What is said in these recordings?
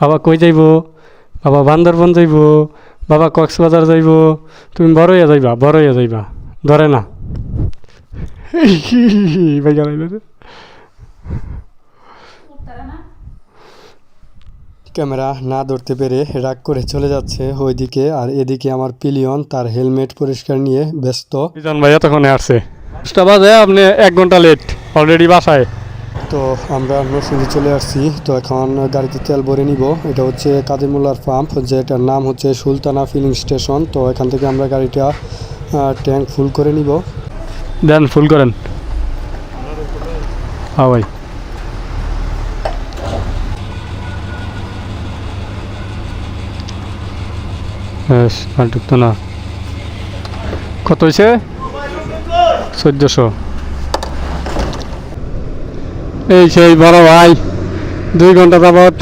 বাবা কই যাইব? বাবা বান্দরবন যাইব। বাবা কক্সবাজার যাইব। তুমি বড় হইয়া যাইবা বড় হইয়া যাইবা। ধরে না। ভাইয়া ক্যামেরা না ধরতে পেরে রাগ করে চলে যাচ্ছে ওইদিকে আর এদিকে আমার পিলিয়ন তার হেলমেট পরিষ্কার নিয়ে ব্যস্ত। মিজান ভাই এতক্ষণে আসছে। দশটা বাজে আপনি এক ঘণ্টা লেট অলরেডি বাসায়। তো আমরা নরসিংদী চলে আসছি। তো এখন গাড়িতে তেল ভরে নিব। এটা হচ্ছে কাদিমুল্লার পাম্প, যেটার নাম হচ্ছে সুলতানা ফিলিং স্টেশন। তো এখান থেকে আমরা গাড়িটা ট্যাঙ্ক ফুল করে নিব। দেন, ফুল করেন। হ্যাঁ আর না। কত হয়েছে? চোদ্দশো। এই সেই বড় ভাই, দুই ঘণ্টা যাবত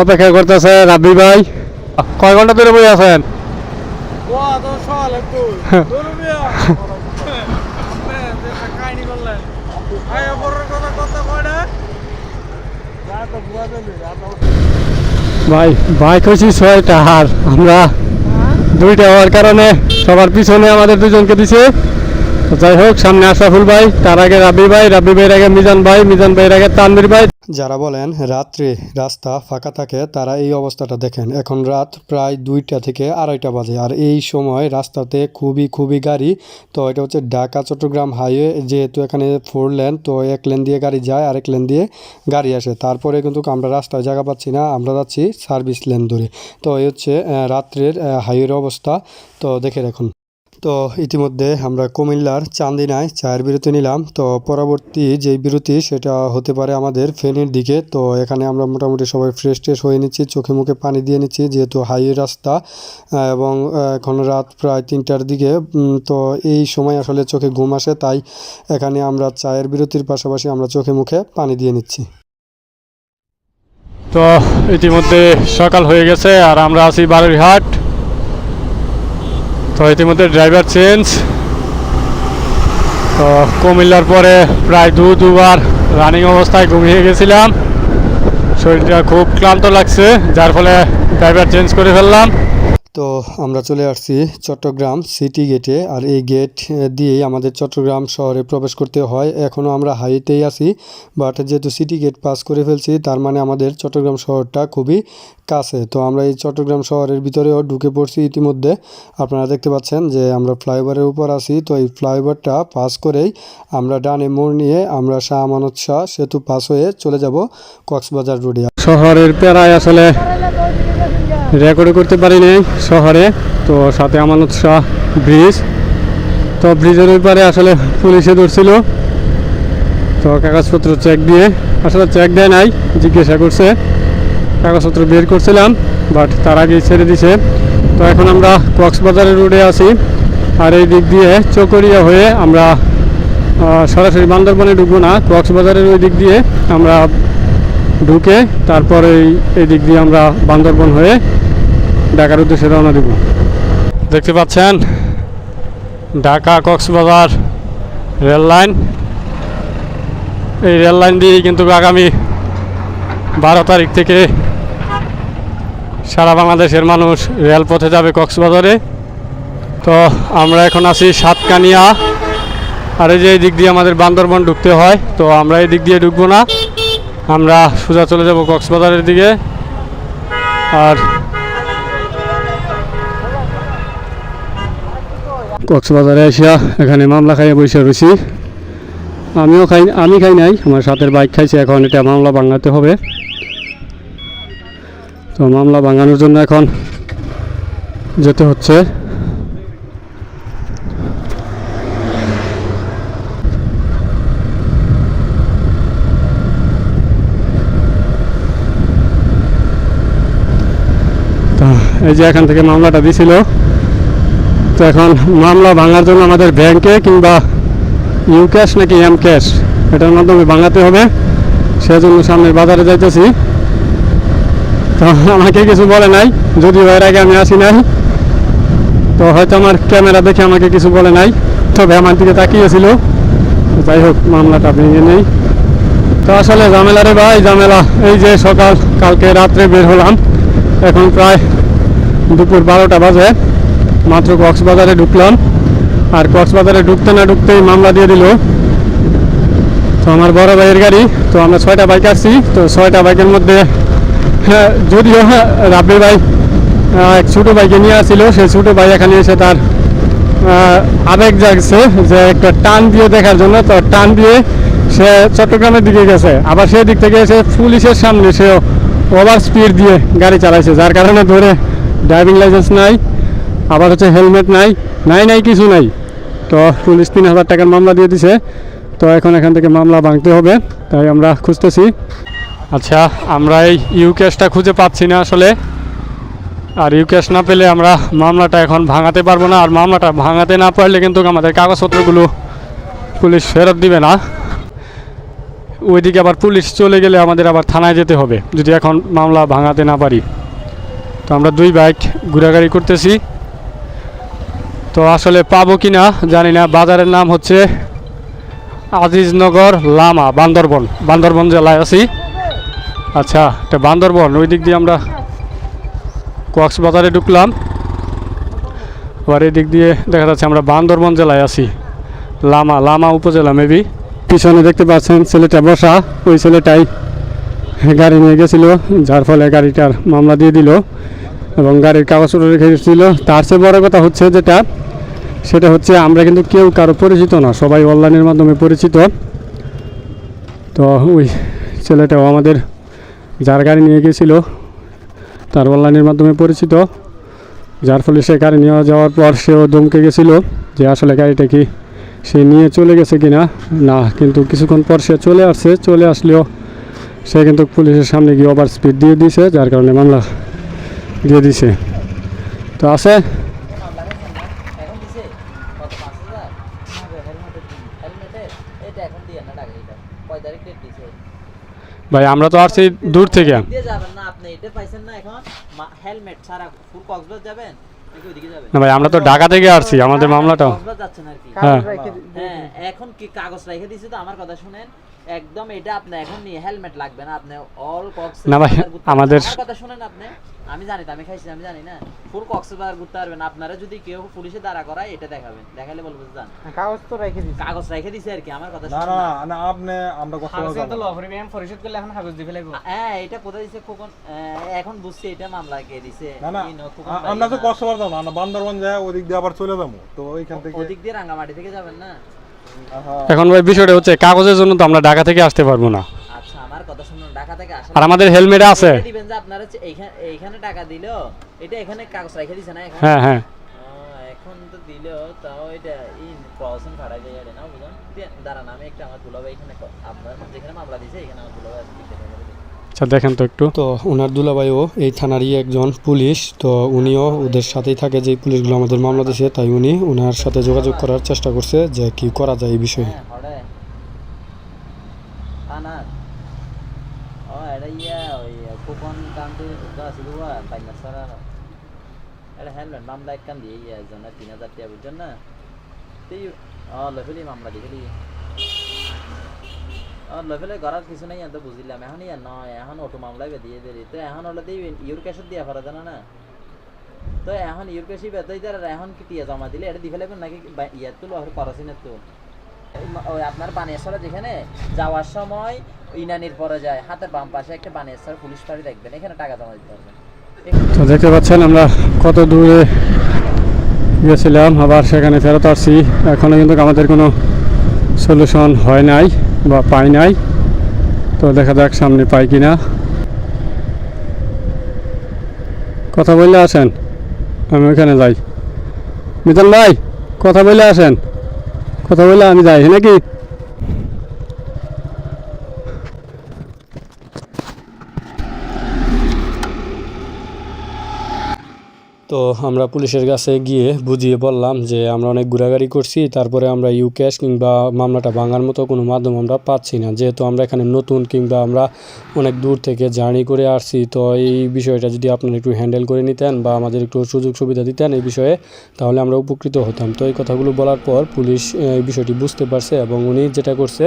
অপেক্ষা করতেছে রাব্বি ভাই। কয় ঘণ্টা ধরে বই আছেন? ভাই ভাই খুশি ছয়টা হার। আমরা দুইটা হওয়ার কারণে সবার পিছনে আমাদের দুজনকে দিছে। যাই হোক, সামনে আশরাফুল ভাই, তার আগে রাবি ভাই রাবি ভাইয়ের আগে মিজান ভাই, মিজান ভাইয়ের আগে তানবির ভাই। যারা বলেন রাত্রে রাস্তা ফাঁকা থাকে, তারা এই অবস্থাটা দেখেন। এখন রাত প্রায় দুইটা থেকে আড়াইটা বাজে, আর এই সময় রাস্তাতে খুবই খুবই গাড়ি। তো এটা হচ্ছে ঢাকা, চট্টগ্রাম হাইওয়ে, যেহেতু এখানে ফোর লেন, তো এক লেন দিয়ে গাড়ি যায়, আরেক লেন দিয়ে গাড়ি আসে। তারপরে কিন্তু আমরা রাস্তায় জায়গা পাচ্ছি না, আমরা যাচ্ছি সার্ভিস লেন ধরে। তো এই হচ্ছে রাত্রের হাইওয়ের অবস্থা। তো দেখে রাখুন। তো ইতিমধ্যে আমরা কুমিল্লার চান্দিনায় চায়ের বিরতি নিলাম। তো পরবর্তী যেই বিরতি, সেটা হতে পারে আমাদের ফেনীর দিকে। তো এখানে আমরা মোটামুটি সবাই ফ্রেশ ট্রেশ হয়ে নিচ্ছি, চোখে মুখে পানি দিয়ে নিচ্ছি, যেহেতু হাইওয়ে রাস্তা এবং এখন রাত প্রায় তিনটার দিকে। তো এই সময় আসলে চোখে ঘুম আসে, তাই এখানে আমরা চায়ের বিরতির পাশাপাশি আমরা চোখে মুখে পানি দিয়ে নিচ্ছি। তো ইতিমধ্যে সকাল হয়ে গেছে, আর আমরা আছি বারুইহাট। তো ইতিমধ্যে ড্রাইভার চেঞ্জ তো কুমিল্লার পরে প্রায় দু, দুবার রানিং অবস্থায় ঘুমিয়ে গেছিলাম। শরীরটা খুব ক্লান্ত লাগছে, যার ফলে ড্রাইভার চেঞ্জ করে ফেললাম। তো আমরা চলে আসছি চট্টগ্রাম সিটি গেটে আর এই গেট দিয়েই আমাদের চট্টগ্রাম শহরে প্রবেশ করতে হয়। এখনও আমরা হাইতেই আছি, বাট যেহেতু সিটি গেট পাস করে ফেলছি, তার মানে আমাদের চট্টগ্রাম শহরটা খুবই কাছে। তো আমরা এই চট্টগ্রাম শহরের ভিতরেও ঢুকে পড়ছি ইতিমধ্যে। আপনারা দেখতে পাচ্ছেন যে আমরা ফ্লাইওভারের উপর আছি, তো এই ফ্লাইওভারটা পাস করেই আমরা ডানে মোড় নিয়ে আমরা শাহ আমানত শাহ সেতু পাস হয়ে চলে যাব কক্সবাজার রোডে। শহরের প্যারায় আসলে রেকর্ড করতে পারিনি শহরে, তো সাথে আমানত শাহ ব্রিজ। তো ব্রিজের ওই পারে আসলে পুলিশে ধরছিল। তো কাগজপত্র চেক দিয়ে, আসলে চেক দেয় নাই, জিজ্ঞাসা করছে। কাগজপত্র বের করছিলাম বাট তার আগে ছেড়ে দিছে। তো এখন আমরা কক্সবাজারের রোডে আছি। আর এই দিক দিয়ে চকরিয়া হয়ে আমরা সরাসরি বান্দরবনে ঢুকবো না। কক্সবাজারের ওই দিক দিয়ে আমরা ঢুকে তারপরে এই দিক দিয়ে আমরা বান্দরবন হয়ে ঢাকার উদ্দেশ্যে রওনা দেব। দেখতে পাচ্ছেন? Dhaka Cox's Bazar rail line. এই রেল লাইন দিয়ে কিন্তু আগামী বারো তারিখ থেকে সারা বাংলাদেশের মানুষ রেলপথে যাবে কক্সবাজারে। তো আমরা এখন আছি সাতকানিয়া। আর এই যে এই দিক দিয়ে আমাদের বান্দরবন ঢুকতে হয়, তো আমরা এই দিক দিয়ে ঢুকবো না। আমরা সোজা চলে যাব কক্সবাজারের দিকে। আর কক্সবাজারে এসে এখানে মামলা খাইয়ে বসে রয়েছি আমিও খাই আমি খাই নাই, আমার সাথের বাইক খাইছে, এখন এটা মামলা ভাঙাতে হবে। তো মামলা ভাঙানোর জন্য এখন যেতে হচ্ছে। এই যে এখান থেকে মামলাটা দিছিল। তো এখন মামলা ভাঙার জন্য আমাদের ব্যাংকে কিংবা ইউ ক্যাশ নাকি এম ক্যাশ এটার মাধ্যমে ভাঙাতে হবে। সেজন্য সামনের বাজারে যাইতেছি। তো আমাকে কিছু বলে নাই, যদিও এর আগে আমি আসি নাই। তো হয়তো আমার ক্যামেরা দেখে আমাকে কিছু বলে নাই, তবে আমার দিকে তাকিয়েছিল। যাই হোক, মামলাটা ভেঙে নেই। তো আসলে ঝামেলা রে ভাই, ঝামেলা। এই যে সকাল, কালকে রাত্রে বের হলাম। এখন প্রায় দুপুর বারোটা বাজে। মাত্র কক্সবাজারে ঢুকলাম। আর কক্সবাজারে ঢুকতে না ঢুকতেই মামলা দিয়ে দিল। তো আমার বড় ভাইয়ের গাড়ি তো আমরা ছয়টা বাইক আসছি। তো ছয়টা বাইকের মধ্যে হ্যাঁ যদিও হ্যাঁ, রাব্বি ভাই এক ছোটো বাইকে নিয়ে আসছিল। সেই ছোটো ভাই এখানে এসে তার আবেগ জাগছে যে একটা টান দিয়ে দেখার জন্য। তো টান দিয়ে সে চট্টগ্রামের দিকে গেছে। আবার সেই দিক থেকে এসে পুলিশের সামনে সে ওভার স্পিড দিয়ে গাড়ি চালাইছে। যার কারণে ধরে ড্রাইভিং লাইসেন্স নাই। আবার হচ্ছে হেলমেট নাই নাই নাই, কিছু নাই। তো পুলিশ তিন হাজার টাকার মামলা দিয়ে দিছে। তো এখন এখান থেকে মামলা ভাঙতে হবে, তাই আমরা খুঁজতেছি। আচ্ছা আমরা এই ইউ ক্যাশটা খুঁজে পাচ্ছি না আসলে। আর ইউ ক্যাশ না পেলে আমরা মামলাটা এখন ভাঙাতে পারব না। আর মামলাটা ভাঙাতে না পারলে কিন্তু আমাদের কাগজপত্রগুলো পুলিশ ফেরত দিবে না। ওইদিকে আবার পুলিশ চলে গেলে আমাদের আবার থানায় যেতে হবে, যদি এখন মামলা ভাঙাতে না পারি। তো আমরা দুই বাইক ঘোরাঘুরি করতেছি। তো আসলে পাবো কি না জানি না। বাজারের নাম হচ্ছে আজিজনগর লামা, বান্দরবন বান্দরবন জেলায় আছি। আচ্ছা এটা বান্দরবন ওই দিক দিয়ে আমরা কক্সবাজারে ঢুকলাম। আবার এই দিক দিয়ে দেখা যাচ্ছে আমরা বান্দরবন জেলায় আছি। লামা লামা উপজেলা মেবি পিছনে দেখতে পাচ্ছেন ছেলেটা বসা, ওই ছেলেটাই গাড়ি নিয়ে গেছিল, যার ফলে গাড়িটার মামলা দিয়ে দিল। এবং গাড়ির কাগজপত্র রেখে গেছিল তার চেয়ে বড় কথা হচ্ছে যেটা, সেটা হচ্ছে আমরা কিন্তু কেউ কারও পরিচিত না, সবাই অনলাইনের মাধ্যমে পরিচিত। তো ওই ছেলেটাও আমাদের, যার গাড়ি নিয়ে গেছিল তার অনলাইনের মাধ্যমে পরিচিত। যার ফলে সে গাড়ি নিয়ে যাওয়ার পর সেও দমকে গেছিল যে আসলে গাড়িটা কি সে নিয়ে চলে গেছে কিনা? না, কিন্তু কিছুক্ষণ পর সে চলে আসছে, চলে আসলেও সে কিন্তু পুলিশের সামনে গিয়ে ওভার স্পিড দিয়ে দিয়েছে, যার কারণে মামলা দিয়ে দিছে। তো আছে? ভাই আমরা তো আসছি দূর থেকে। যাবেন না আপনি এটা পাইছেন না এখন হেলমেট ছাড়া ফুল কক্সবাজার যাবেন যাবেন ভাই আমরা তো ঢাকা থেকে আসছি আমাদের মামলাটাও হ্যাঁ হ্যাঁ। এখন কি কাগজ রেখে দিছি তো আমার কথা শুনেন। একদম এটা আপনি এখন নিয়ে হেলমেট লাগবে না আপনি অল কক্স না ভাই, আমাদের- কথা শুনেন আপনি। আমি জানি তো আমি খাইছি আমি জানি না। ফুল কক্সবাজার ঘুরতে পারবেন। আপনারা যদি কেউ পুলিশে দাঁড়া করায় এটা দেখাবেন। দেখালে বলব যে যান কাগজ তো রেখে দিছি। কাগজ রেখে দিছে আর কি আমার কথা না না না। আপনি আমরা করে কাগজ তো যাব। ল করিবি পরিশোধ করলে এখন কাগজ দিবে লাগবে। হ্যাঁ এটা কোথায় দিছে খোকন? আহ, এখন বুঝছি এটা মামলা কে দিছে। না না আমরা তো করে যাব না বান্দরবান যায় ওদিক দিয়ে আবার চলে যাব। তো ওইখান থেকে ওদিক দিয়ে রাঙ্গামাটি থেকে যাবেন না? এখন ভাই বিষয়টা হচ্ছে কাগজের জন্য তো আমরা ঢাকা থেকে আসতে পারব না। আচ্ছা আর আমাদের হেলমেট আছে। এইখানে টাকা দিলো এটা এখানে কাগজ রেখে দিছে না এখন? হ্যাঁ হ্যাঁ। এখন তো দিলো তাও এটা ইন ক্রসিং ফাড়াই যায় এটা না বুঝুন দাঁড়ান আমি একটা আমার দুলাভাই এখানে আপনার যেখানে মামলা দিছে এখানে আমার দুলাভাই আছে। আচ্ছা দেখেন তো একটু। তো ওনার দুলাভাইও এই থানারই একজন পুলিশ তো উনিও ওদের সাথেই থাকে যে পুলিশগুলো আমাদের মামলা দিয়েছে তাই উনি ওনার সাথে যোগাযোগ করার চেষ্টা করছে যে কি করা যায় এই বিষয়ে। হ্যাঁ দুয়া হেলমেট মামলা এক কান দিয়ে ইয়া জন তিন হাজার টাকা বুঝছেন না? মামলা দিখলি ও লফেলে ঘরের কিছু নাই এত বুঝলাম এখন ইয়া নয় এখন অটো মামলাই দিয়ে দেরি তো এখন হলে দিই ইউর ক্যাশত দিয়া ফেরা জানা না? তো এখন ইউর ক্যাশই বেতই তার এখন কি টিয়া জমা দিলে? এটা দিয়ে ফেলাবেন নাকি ইয়ার তো লোহার করসিনের তো ওই আপনার বানিয়াসরা যেখানে যাওয়ার সময় ইনানির পরে যায় হাতের বাম পাশে একটা বানিয়াসর পুলিশ ফাঁড়ি দেখবেন এখানে টাকা জমা দিতে পারবেন তো দেখতে পাচ্ছেন আমরা কত দূরে গেছিলাম, আবার সেখানে ফেরত আসছি। এখনও কিন্তু আমাদের কোনো সলিউশন হয় নাই। বা পাই নাই। তো দেখা যাক সামনে পাই কি না কথা বললে আসেন, আমি ওখানে যাই। মিতন ভাই, কথা বললে আসেন। কথা বললে আমি যাই, নাকি? তো আমরা পুলিশের কাছে গিয়ে বুঝিয়ে বললাম যে আমরা অনেক ঘোরাঘুরি করছি, তারপরে আমরা ইউ ক্যাশ কিংবা মামলাটা ভাঙার মতো কোনো মাধ্যম আমরা পাচ্ছি না। যেহেতু আমরা এখানে নতুন কিংবা আমরা অনেক দূর থেকে জার্নি করে আসছি, তো এই বিষয়টা যদি আপনারা একটু হ্যান্ডেল করে নিতেন বা আমাদের একটু সুযোগ সুবিধা দিতেন এই বিষয়ে, তাহলে আমরা উপকৃত হতাম। তো এই কথাগুলো বলার পর পুলিশ এই বিষয়টি বুঝতে পারছে এবং উনি যেটা করছে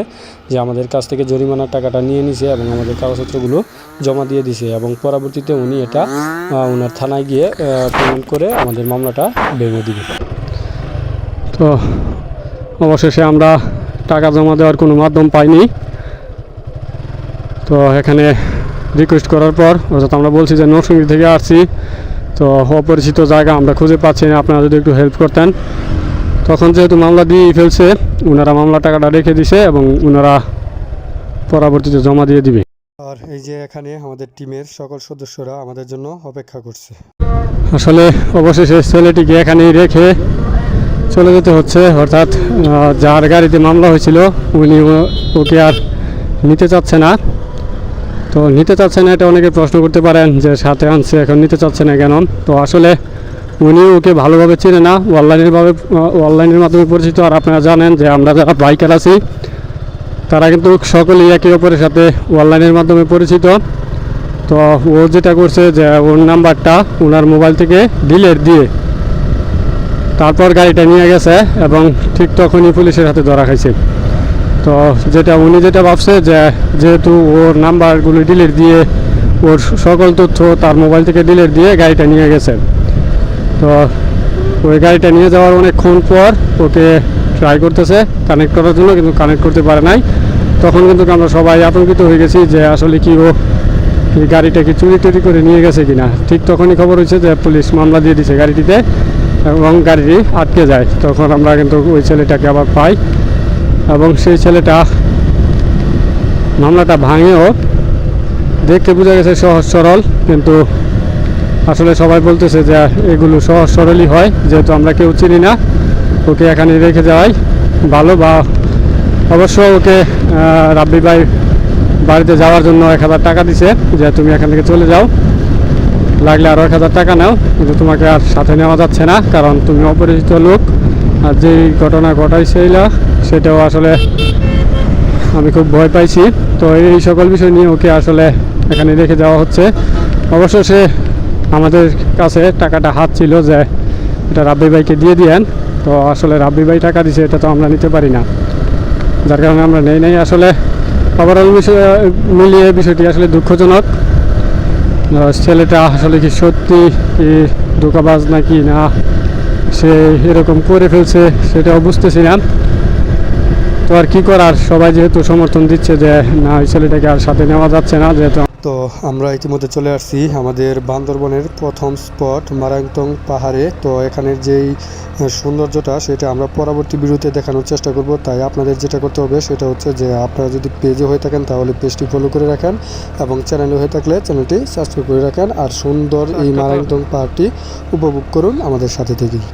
যে আমাদের কাছ থেকে জরিমানার টাকাটা নিয়ে নিছে এবং আমাদের কাগজপত্রগুলো জমা দিয়ে দিছে এবং পরবর্তীতে উনি এটা ওনার থানায় গিয়ে পেমেন্ট করে আমাদের মামলাটা ভেঙে দিবে। তো অবশেষে আমরা টাকা জমা দেওয়ার কোনো মাধ্যম পাইনি। তো এখানে রিকোয়েস্ট করার পর অর্থাৎ আমরা বলছি যে নরসিংদী থেকে আসছি। তো অপরিচিত জায়গা আমরা খুঁজে পাচ্ছি না আপনারা যদি একটু হেল্প করতেন। তখন যেহেতু মামলা দিয়েই ফেলছে ওনারা মামলা টাকাটা রেখে দিছে এবং ওনারা পরবর্তীতে জমা দিয়ে দিবে। আর এই যে এখানে আমাদের টিমের সকল সদস্যরা আমাদের জন্য অপেক্ষা করছে। আসলে অবশেষে ছেলেটিকে এখানেই রেখে চলে যেতে হচ্ছে। অর্থাৎ যার গাড়িতে মামলা হয়েছিল, উনি ওকে আর নিতে চাচ্ছে না। তো নিতে চাচ্ছে না এটা অনেকে প্রশ্ন করতে পারেন যে সাথে আনছে, এখন নিতে চাচ্ছে না কেন? তো আসলে উনি ওকে ভালোভাবে চেনে না। অনলাইনের ভাবে অনলাইনের মাধ্যমে পরিচিত। আর আপনারা জানেন যে আমরা যারা বাইকার আছি, তারা কিন্তু সকলেই একে অপরের সাথে অনলাইনের মাধ্যমে পরিচিত। তো ও যেটা করছে যে ওর নাম্বারটা ওনার মোবাইল থেকে ডিলেট দিয়ে তারপর গাড়িটা নিয়ে গেছে এবং ঠিক তখনই পুলিশের হাতে ধরা খাইছে। তো যেটা উনি যেটা ভাবছে যে যেহেতু ওর নাম্বারগুলো ডিলিট দিয়ে ওর সকল তথ্য তার মোবাইল থেকে ডিলিট দিয়ে গাড়িটা নিয়ে গেছে। তো ওই গাড়িটা নিয়ে যাওয়ার অনেকক্ষণ পর ওকে ট্রাই করতেছে কানেক্ট করার জন্য কিন্তু কানেক্ট করতে পারে নাই। তখন কিন্তু আমরা সবাই আতঙ্কিত হয়ে গেছি যে আসলে কি ও এই গাড়িটা কি চুরি টুরি করে নিয়ে গেছে কিনা? ঠিক তখনই খবর হয়েছে যে পুলিশ মামলা দিয়ে দিছে গাড়িটিতে এবং গাড়িটি আটকে যায়। তখন আমরা কিন্তু ওই ছেলেটাকে আবার পাই এবং সেই ছেলেটা মামলাটা ভাঙেও দেখতে বোঝা গেছে সহজ সরল, কিন্তু আসলে সবাই বলতেছে যে এগুলো সহজ সরলই হয়, যেহেতু আমরা কেউ চিনি না। ওকে এখানে রেখে যাওয়াই ভালো বা অবশ্য ওকে রাব্বি ভাই বাড়িতে যাওয়ার জন্য এক হাজার টাকা দিছে যে তুমি এখান থেকে চলে যাও। লাগলে আরও এক হাজার টাকা নাও, কিন্তু তোমাকে আর সাথে নেওয়া যাচ্ছে না, কারণ তুমি অপরিচিত লোক। আর যেই ঘটনা ঘটাইছিল সেটাও আসলে আমি খুব ভয় পাইছি। তো এই সকল বিষয় নিয়ে ওকে আসলে এখানে রেখে যাওয়া হচ্ছে। অবশ্য সে আমাদের কাছে টাকাটা হাত ছিল যে এটা রাব্বি ভাইকে দিয়ে দিয়েন। তো আসলে রাব্বি ভাই টাকা দিছে, এটা তো আমরা নিতে পারি না। যার কারণে আমরা নেই নাই আসলে। ওভারঅল বিষয়, মিলিয়ে বিষয়টি আসলে দুঃখজনক। ছেলেটা আসলে কি সত্যি ধোকাবাজ নাকি না? সে এরকম করে ফেলছে, সেটাও বুঝতেছি না। তো আর কি করার? সবাই যেহেতু সমর্থন দিচ্ছে যে না ওই ছেলেটাকে আর সাথে নেওয়া যাচ্ছে না যেহেতু তো আমরা ইতিমধ্যে চলে আসছি আমাদের বান্দরবনের প্রথম স্পট মারাংতং পাহাড়ে। তো এখানের যেই সৌন্দর্যটা সেটা আমরা পরবর্তী ভিডিওতে দেখানোর চেষ্টা করব। তাই আপনাদের যেটা করতে হবে সেটা হচ্ছে যে আপনারা যদি পেজে হয়ে থাকেন তাহলে পেজটি ফলো করে রাখেন এবং চ্যানেলে হয়ে থাকলে চ্যানেলটি সাবস্ক্রাইব করে রাখেন। আর সুন্দর এই মারাংতং পাহাড়টি উপভোগ করুন আমাদের সাথে থেকেই।